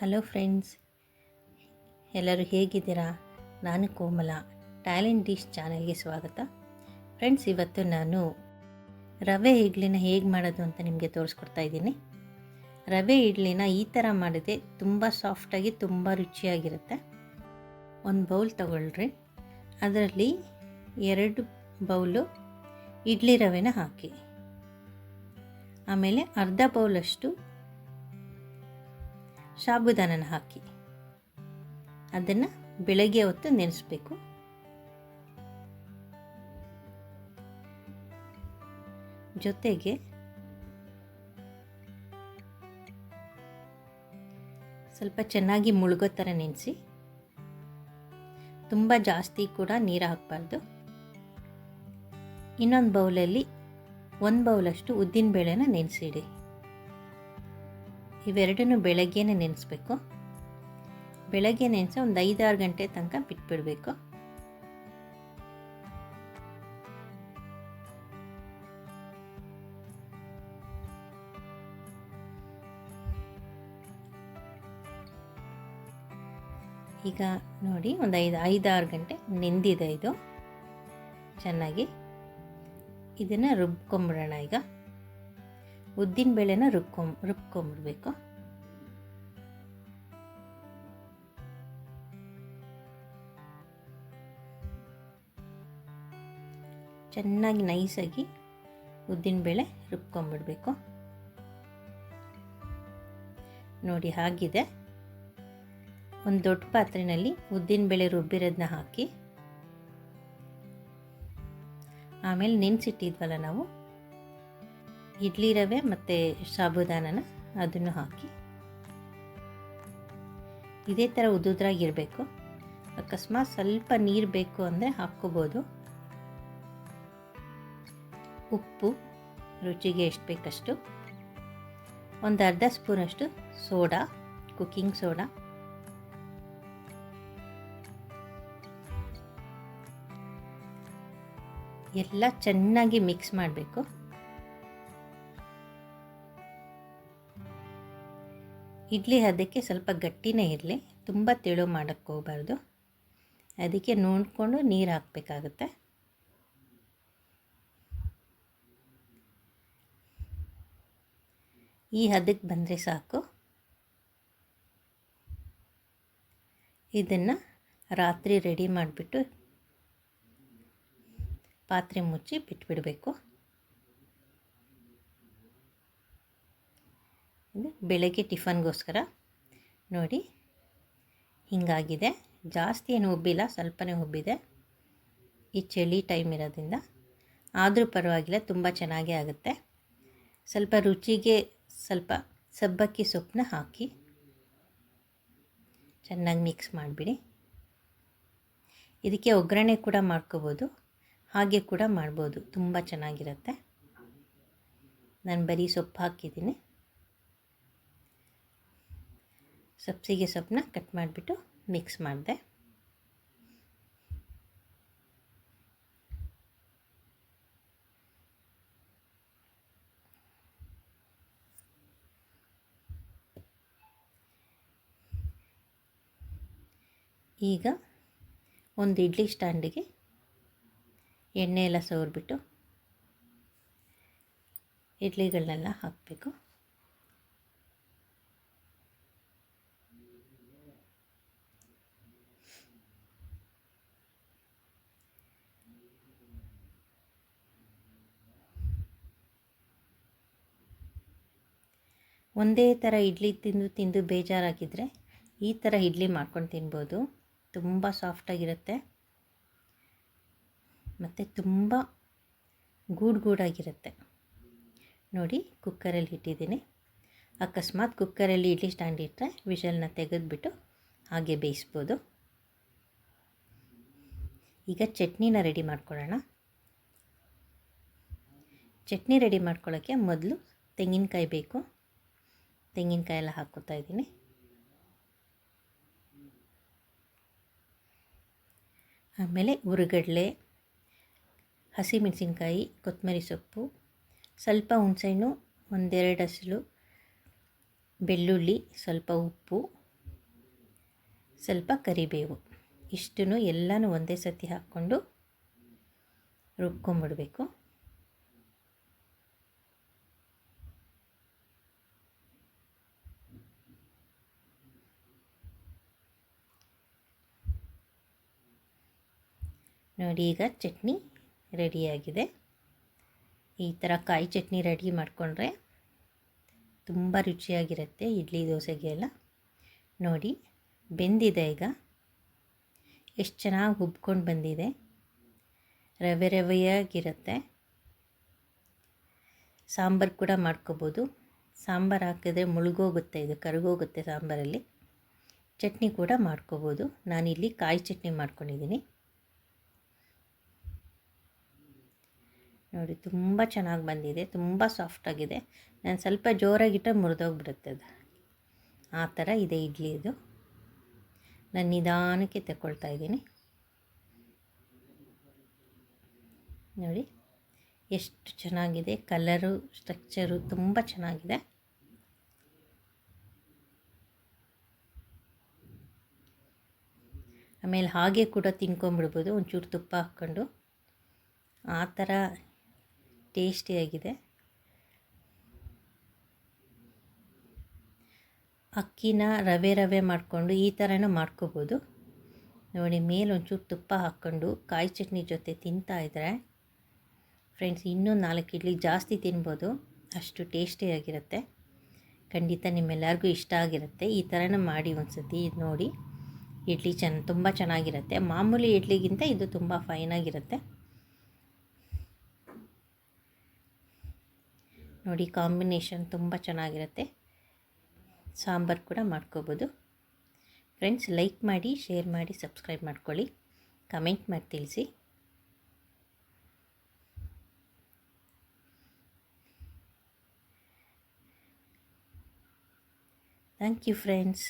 Hello friends, ಎಲ್ಲರೂ ಹೇಗಿದ್ದೀರಾ? ನಾನು ಕೋಮಲ, ಟ್ಯಾಲೆಂಟ್ ಡಿಶ್ ಚಾನೆಲ್ಗೆ ಸ್ವಾಗತ. ಫ್ರೆಂಡ್ಸ್, ಇವತ್ತು ನಾನು ರವೆ ಇಡ್ಲಿನ ಹೇಗೆ ಮಾಡೋದು ಅಂತ ನಿಮಗೆ ತೋರಿಸ್ಕೊಡ್ತಾ ಇದ್ದೀನಿ. ರವೆ ಇಡ್ಲಿನ ಈ ಥರ ಮಾಡಿದೆ ತುಂಬ ಸಾಫ್ಟಾಗಿ ತುಂಬ ರುಚಿಯಾಗಿರುತ್ತೆ. ಒಂದು ಬೌಲ್ ತಗೊಳ್ರಿ. ಅದರಲ್ಲಿ ಎರಡು ಬೌಲು ಇಡ್ಲಿ ರವೆನ ಹಾಕಿ. ಆಮೇಲೆ ಅರ್ಧ ಬೌಲಷ್ಟು ಸಾಬುದಾನನ ಹಾಕಿ. ಅದನ್ನು ಬೆಳಗ್ಗೆ ಹೊತ್ತು ನೆನೆಸ್ಬೇಕು. ಜೊತೆಗೆ ಸ್ವಲ್ಪ ಚೆನ್ನಾಗಿ ಮುಳುಗೋ ಥರ ನೆನೆಸಿ. ತುಂಬ ಜಾಸ್ತಿ ಕೂಡ ನೀರು ಹಾಕಬಾರ್ದು. ಇನ್ನೊಂದು ಬೌಲಲ್ಲಿ ಒಂದು ಬೌಲಷ್ಟು ಉದ್ದಿನ ಬೇಳೆನ ನೆನೆಸಿಡಿ. ಇವೆರಡನ್ನೂ ಬೆಳಗ್ಗೆನೇ ನೆನೆಸ್ಬೇಕು. ಬೆಳಗ್ಗೆ ನೆನೆಸಿ ಒಂದು ಐದಾರು ಗಂಟೆ ತನಕ ಬಿಟ್ಬಿಡಬೇಕು. ಈಗ ನೋಡಿ ಒಂದು ಐದು, ಐದಾರು ಗಂಟೆ ನೆಂದಿದೆ ಇದು. ಚೆನ್ನಾಗಿ. ಇದನ್ನು ರುಬ್ಕೊಂಬಿಡೋಣ ಈಗ. ಉದ್ದಿನ ಬೇಳೆನ ರುಬ್ಕೊಂಬ ರುಬ್ಕೊಂಬಿಡ್ಬೇಕು. ಚೆನ್ನಾಗಿ ನೈಸಾಗಿ ಉದ್ದಿನಬೇಳೆ ರುಬ್ಕೊಂಬಿಡ್ಬೇಕು. ನೋಡಿ ಹಾಗಿದೆ. ಒಂದು ದೊಡ್ಡ ಪಾತ್ರೆಯಲ್ಲಿ ಉದ್ದಿನಬೇಳೆ ರುಬ್ಬಿರೋದನ್ನ ಹಾಕಿ. ಆಮೇಲೆ ನೆನೆಸಿಟ್ಟಿದ್ವಲ್ಲ ನಾವು. ಇಡ್ಲಿ ರವೆ ಮತ್ತು ಸಾಬುದಾನನ ಅದನ್ನು ಹಾಕಿ. ಇದೇ ಥರ ಉದುದ್ರಾಗಿರಬೇಕು. ಅಕಸ್ಮಾತ್ ಸ್ವಲ್ಪ ನೀರು ಬೇಕು ಅಂದರೆ ಹಾಕ್ಕೋಬೋದು. ಉಪ್ಪು, ರುಚಿಗೆ ಎಷ್ಟು ಬೇಕಷ್ಟು. ಒಂದು ಅರ್ಧ ಸ್ಪೂನಷ್ಟು ಸೋಡಾ ಕುಕ್ಕಿಂಗ್ ಸೋಡಾ. ಎಲ್ಲ ಚೆನ್ನಾಗಿ ಮಿಕ್ಸ್ ಮಾಡಬೇಕು. ಇಡ್ಲಿ ಅದಕ್ಕೆ ಸ್ವಲ್ಪ ಗಟ್ಟಿನೇ ಇರಲಿ. ತುಂಬ ತೆಳು ಮಾಡೋಕ್ಕೆ ಹೋಗಬಾರ್ದು. ಅದಕ್ಕೆ ನೋಡಿಕೊಂಡು ನೀರು ಹಾಕಬೇಕಾಗುತ್ತೆ. ಈ ಹದಕ್ಕೆ ಬಂದರೆ ಸಾಕು. ಇದನ್ನು ರಾತ್ರಿ ರೆಡಿ ಮಾಡಿಬಿಟ್ಟು ಪಾತ್ರೆ ಮುಚ್ಚಿ ಬಿಟ್ಬಿಡಬೇಕು. ಇದು ಬೆಳಗ್ಗೆ ಟಿಫನ್ಗೋಸ್ಕರ ನೋಡಿ ಹೀಗಾಗಿದೆ. ಜಾಸ್ತಿ ಏನು ಉಬ್ಬಿಲ್ಲ, ಸ್ವಲ್ಪನೇ ಉಬ್ಬಿದೆ. ಈ ಚಳಿ ಟೈಮ್ ಇರೋದ್ರಿಂದ. ಆದರೂ ಪರವಾಗಿಲ್ಲ, ತುಂಬ ಚೆನ್ನಾಗೇ ಆಗುತ್ತೆ. ಸ್ವಲ್ಪ ರುಚಿಗೆ ಸ್ವಲ್ಪ ಸಬ್ಬಕ್ಕಿ ಸೊಪ್ಪನ್ನ ಹಾಕಿ ಚೆನ್ನಾಗಿ ಮಿಕ್ಸ್ ಮಾಡಿಬಿಡಿ. ಇದಕ್ಕೆ ಒಗ್ಗರಣೆ ಕೂಡ ಮಾಡ್ಕೋಬೋದು, ಹಾಗೆ ಕೂಡ ಮಾಡ್ಬೋದು. ತುಂಬ ಚೆನ್ನಾಗಿರುತ್ತೆ. ನಾನು ಬರೀ ಸೊಪ್ಪು ಹಾಕಿದ್ದೀನಿ. ಸಬ್ಸಿಗೆ ಸೊಪ್ಪನ್ನ ಕಟ್ ಮಾಡಿಬಿಟ್ಟು ಮಿಕ್ಸ್ ಮಾಡಿದೆ. ಈಗ ಒಂದು ಇಡ್ಲಿ ಸ್ಟ್ಯಾಂಡಿಗೆ ಎಣ್ಣೆ ಎಲ್ಲ ಸವರ್ಬಿಟ್ಟು ಇಡ್ಲಿಗಳನ್ನೆಲ್ಲ ಹಾಕಬೇಕು. ಒಂದೇ ಥರ ಇಡ್ಲಿ ತಿಂದು ತಿಂದು ಬೇಜಾರಾಗಿದ್ದರೆ ಈ ಥರ ಇಡ್ಲಿ ಮಾಡ್ಕೊಂಡು ತಿನ್ಬೋದು. ತುಂಬ ಸಾಫ್ಟಾಗಿರುತ್ತೆ. ಮತ್ತು ತುಂಬ ಗೂಡು ಗೂಡಾಗಿರುತ್ತೆ. ನೋಡಿ, ಕುಕ್ಕರಲ್ಲಿ ಇಟ್ಟಿದ್ದೀನಿ. ಅಕಸ್ಮಾತ್ ಕುಕ್ಕರಲ್ಲಿ ಇಡ್ಲಿ ಸ್ಟ್ಯಾಂಡ್ ಇಟ್ಟರೆ ವಿಷಲ್ನ ತೆಗೆದುಬಿಟ್ಟು ಹಾಗೆ ಬೇಯಿಸ್ಬೋದು. ಈಗ ಚಟ್ನಿನ ರೆಡಿ ಮಾಡ್ಕೊಳ್ಳೋಣ. ಚಟ್ನಿ ರೆಡಿ ಮಾಡ್ಕೊಳ್ಳೋಕ್ಕೆ ಮೊದಲು ತೆಂಗಿನಕಾಯಿ ಬೇಕು. ತೆಂಗಿನಕಾಯಿ ಎಲ್ಲ ಹಾಕ್ಕೊತಾ ಇದ್ದೀನಿ. ಆಮೇಲೆ ಹಸಿ ಹಸಿಮೆಣಸಿನ್ಕಾಯಿ, ಕೊತ್ತಂಬರಿ ಸೊಪ್ಪು, ಸ್ವಲ್ಪ ಹುಣಸೆಹಣ್ಣು, ಒಂದೆರಡು ಹಸಿಲು, ಬೆಳ್ಳುಳ್ಳಿ, ಸ್ವಲ್ಪ ಉಪ್ಪು, ಸ್ವಲ್ಪ ಕರಿಬೇವು. ಇಷ್ಟನ್ನು ಎಲ್ಲನೂ ಒಂದೇ ಸತಿ ಹಾಕ್ಕೊಂಡು ರುಬ್ಕೊಂಬಿಡಬೇಕು. ನೋಡಿ, ಈಗ ಚಟ್ನಿ ರೆಡಿಯಾಗಿದೆ. ಈ ಥರ ಕಾಯಿ ಚಟ್ನಿ ರೆಡಿ ಮಾಡಿಕೊಂಡ್ರೆ ತುಂಬ ರುಚಿಯಾಗಿರುತ್ತೆ ಇಡ್ಲಿ, ದೋಸೆಗೆ ಎಲ್ಲ. ನೋಡಿ, ಬೆಂದಿದೆ ಈಗ. ಎಷ್ಟು ಚೆನ್ನಾಗಿ ಉಬ್ಕೊಂಡು ಬಂದಿದೆ. ರವೆ ರವೆಯಾಗಿರುತ್ತೆ. ಸಾಂಬಾರು ಕೂಡ ಮಾಡ್ಕೋಬೋದು. ಸಾಂಬಾರು ಹಾಕಿದ್ರೆ ಮುಳುಗೋಗುತ್ತೆ, ಇದು ಕರಗೋಗುತ್ತೆ ಸಾಂಬಾರಲ್ಲಿ. ಚಟ್ನಿ ಕೂಡ ಮಾಡ್ಕೋಬೋದು. ನಾನಿಲ್ಲಿ ಕಾಯಿ ಚಟ್ನಿ ಮಾಡ್ಕೊಂಡಿದ್ದೀನಿ. ನೋಡಿ, ತುಂಬ ಚೆನ್ನಾಗಿ ಬಂದಿದೆ, ತುಂಬ ಸಾಫ್ಟಾಗಿದೆ ನಾನು ಸ್ವಲ್ಪ ಜೋರಾಗಿಟ್ಟರೆ ಮುರಿದೋಗ್ಬಿಡುತ್ತೆ ಅದು. ಆ ಥರ ಇದೆ ಇಡ್ಲಿ ಇದು. ನಾನು ನಿಧಾನಕ್ಕೆ ತಗೊಳ್ತಾ ಇದ್ದೀನಿ. ನೋಡಿ, ಎಷ್ಟು ಚೆನ್ನಾಗಿದೆ, ಕಲರು ಸ್ಟ್ರಕ್ಚರು ತುಂಬ ಚೆನ್ನಾಗಿದೆ. ಆಮೇಲೆ ಹಾಗೆ ಕೂಡ ತಿನ್ಕೊಂಬಿಡ್ಬೋದು ಒಂಚೂರು ತುಪ್ಪ ಹಾಕ್ಕೊಂಡು. ಆ ಥರ ಟೇಸ್ಟಿಯಾಗಿದೆ. ಅಕ್ಕಿನ ರವೆ ರವೆ ಮಾಡಿಕೊಂಡು ಈ ಥರನೂ ಮಾಡ್ಕೋಬೋದು. ನೋಡಿ ಮೇಲೆ ಒಂಚೂರು ತುಪ್ಪ ಹಾಕ್ಕೊಂಡು ಕಾಯಿ ಚಟ್ನಿ ಜೊತೆ ತಿಂತಾಯಿದ್ರೆ ಫ್ರೆಂಡ್ಸ್, ಇನ್ನೂ ನಾಲ್ಕು ಇಡ್ಲಿ ಜಾಸ್ತಿ ತಿನ್ಬೋದು. ಅಷ್ಟು ಟೇಸ್ಟಿಯಾಗಿರುತ್ತೆ ಖಂಡಿತ ನಿಮ್ಮೆಲ್ಲರಿಗೂ ಇಷ್ಟ ಆಗಿರುತ್ತೆ. ಈ ಥರನೂ ಮಾಡಿ ಒಂದು ಸತಿ ನೋಡಿ. ಇಡ್ಲಿ ಚೆನ್ನ, ತುಂಬ ಚೆನ್ನಾಗಿರುತ್ತೆ. ಮಾಮೂಲಿ ಇಡ್ಲಿಗಿಂತ ಇದು ತುಂಬ ಫೈನಾಗಿರುತ್ತೆ ನೋಡಿ ಕಾಂಬಿನೇಷನ್ ತುಂಬ ಚೆನ್ನಾಗಿರುತ್ತೆ. ಸಾಂಬಾರು ಕೂಡ ಮಾಡ್ಕೋಬೋದು. ಫ್ರೆಂಡ್ಸ್, ಲೈಕ್ ಮಾಡಿ, ಶೇರ್ ಮಾಡಿ, ಸಬ್ಸ್ಕ್ರೈಬ್ ಮಾಡ್ಕೊಳ್ಳಿ. ಕಮೆಂಟ್ ಮಾಡಿ ತಿಳಿಸಿ. Thank you friends.